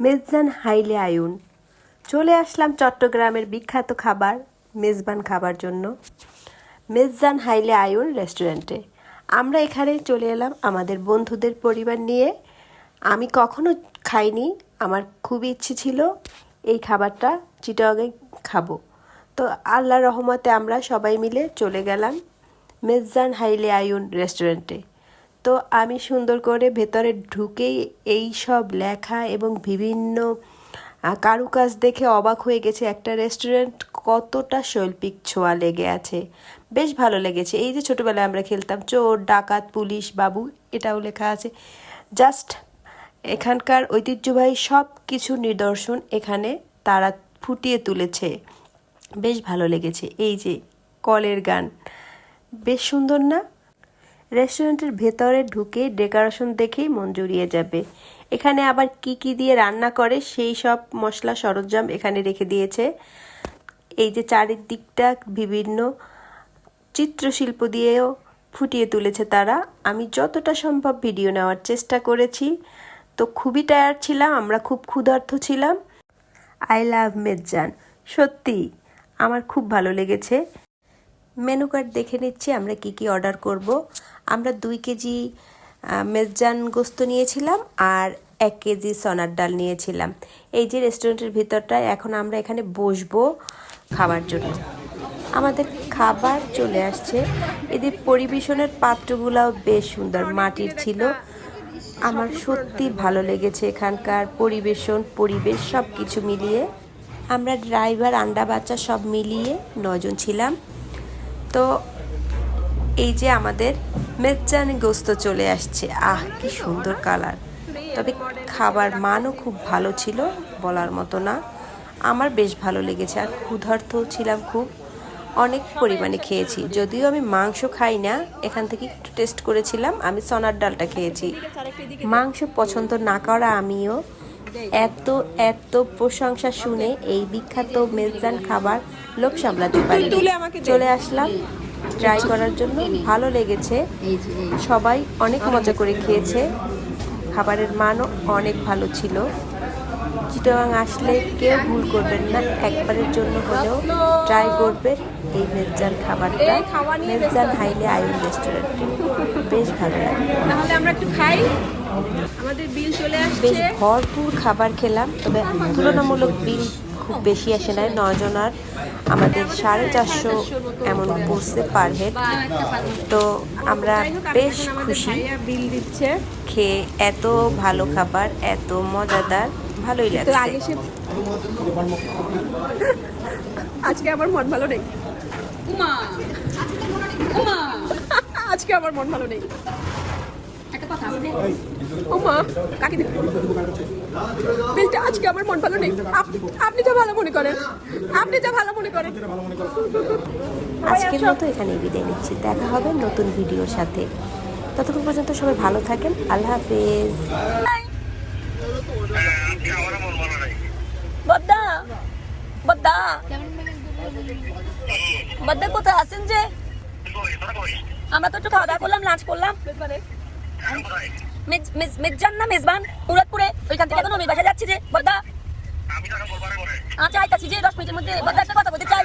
মেজবান হাইলে আয়ুন। চলে আসলাম চট্টগ্রামের বিখ্যাত খাবার, মেজবান খাবার জন্য। মেজবান হাইলে আয়ুন রেস্টুরেন্টে। আমরা এখানে চলে এলাম আমাদের বন্ধুদের পরিবার নিয়ে। আমি কখনো খাইনি, আমার খুবই ইচ্ছে ছিল এই খাবারটা চিটাগে খাব। তো আল্লাহ রহমতে আমরা সবাই মিলে চলে গেলাম মেজবান হাইলে আয়ুন রেস্টুরেন্টে। তো আমি সুন্দর করে ভেতরে ঢুকেই এই সব লেখা এবং বিভিন্ন কারুকাজ দেখে অবাক হয়ে গেছে। একটা রেস্টুরেন্ট কতটা শৈল্পিক ছোঁয়া লেগে আছে। বেশ ভালো লেগেছে। এই যে ছোটোবেলায় আমরা খেলতাম, চোর, ডাকাত, পুলিশ, বাবু, এটাও লেখা আছে। জাস্ট এখানকার ঐতিহ্যবাহী সব কিছু নিদর্শন এখানে তারা ফুটিয়ে তুলেছে। বেশ ভালো লেগেছে। এই যে কলের গান। বেশ সুন্দর না? রেস্টুরেন্টের ভেতরে ঢুকে ডেকোরেশন দেখেই মন জুড়িয়ে যাবে। এখানে আবার কি কি দিয়ে রান্না করে সেই সব মশলা সরঞ্জাম এখানে রেখে দিয়েছে। এই যে চারিদিকটা বিভিন্ন চিত্রশিল্প দিয়েও ফুটিয়ে তুলেছে তারা। আমি যতটা সম্ভব ভিডিও নেওয়ার চেষ্টা করেছি। তো খুবই টায়ার্ড ছিলাম, আমরা খুব ক্ষুধার্ত ছিলাম। আই লাভ মেজান সত্যি, আমার খুব ভালো লেগেছে। মেনু কার্ড দেখে নিচ্ছি, আমরা কি কি অর্ডার করব। আমরা দুই কেজি মেজান গোস্ত নিয়েছিলাম আর এক কেজি সোনার ডাল নিয়েছিলাম। এই যে রেস্টুরেন্টের ভিতরটায় এখন আমরা এখানে বসবো খাবার জন্য। আমাদের খাবার চলে আসছে। এদের পরিবেশনের পাত্রগুলাও বেশ সুন্দর, মাটির ছিল। আমার সত্যি ভালো লেগেছে এখানকার পরিবেশন, পরিবেশ সব কিছু মিলিয়ে। আমরা ড্রাইভার, আন্ডা বাচ্চা সব মিলিয়ে নজন ছিলাম। তো এই যে আমাদের মেজান গোস্ত চলে আসছে। আহ কি সুন্দর কালার। তবে খাবার মানও খুব ভালো ছিল বলার মতো না। আমার বেশ ভালো লেগেছে আর ক্ষুধার্ত ছিলাম খুব। অনেক পরিমাণে খেয়েছি যদিও আমি মাংস খাই না। এখান থেকে একটু টেস্ট করেছিলাম আমি সনার ডালটা খেয়েছি। মাংস পছন্দ না করা আমিও এত এত প্রশংসা শুনে এই বিখ্যাত মেজান খাবার লোক সামলাতে পারি চলে আসলাম ট্রাই করার জন্য ভালো লেগেছে। সবাই অনেক মজা করে খেয়েছে। খাবারের মানও অনেক ভালো ছিল। চিটাগাং আসলে কেউ ভুল করবেন না একবারের জন্য হলেও ট্রাই করবেন এই মেজান খাবারটা। মেজান হাইলে আয়ুন রেস্টুরেন্টে বেশ ভালো লাগে। তাহলে আমরা একটু খাই। আমাদের বিল চলে বেশ ভরপুর খাবার খেলাম তবে তুলনামূলক বিল খুব বেশি আসে নাই নজনার আমাদের সাড়ে চারশো এমন পড়ছে পার হেড তো আমরা বেশ খুশি। বিল দিচ্ছে খেয়ে এত ভালো খাবার এত মজাদার ভালোই লাগছে। আজকে আমার মন ভালো নেই। আজকে আমার মন ভালো নেই। একটা কথা উমা কাকি দেবে বিলটা আজকে আমার মন ভালো নেই। আপনি যা ভালো মনে করেন। আপনি যা ভালো মনে করেন। আজকের মতো এখানে বিদায় নিচ্ছি। দেখা হবে নতুন ভিডিওর সাথে। ততক্ষণ পর্যন্ত সবাই ভালো থাকেন। আল্লাহ হাফেজ। বদ্দা বদ্দা। বদ্দা কোথায় আছেন যে? আমরা তো একটু খাওয়া দাওয়া করলাম লাঞ্চ করলাম। মেজ- মেজ- মেজবান না মেজবান মুরাদপুরে ওইখান থেকে এখন বাসা যাচ্ছি যে বদ্দা আচ্ছা আইতাছি যে দশ মিনিটের মধ্যে বদ্দা একটা কথা বলতে চাই।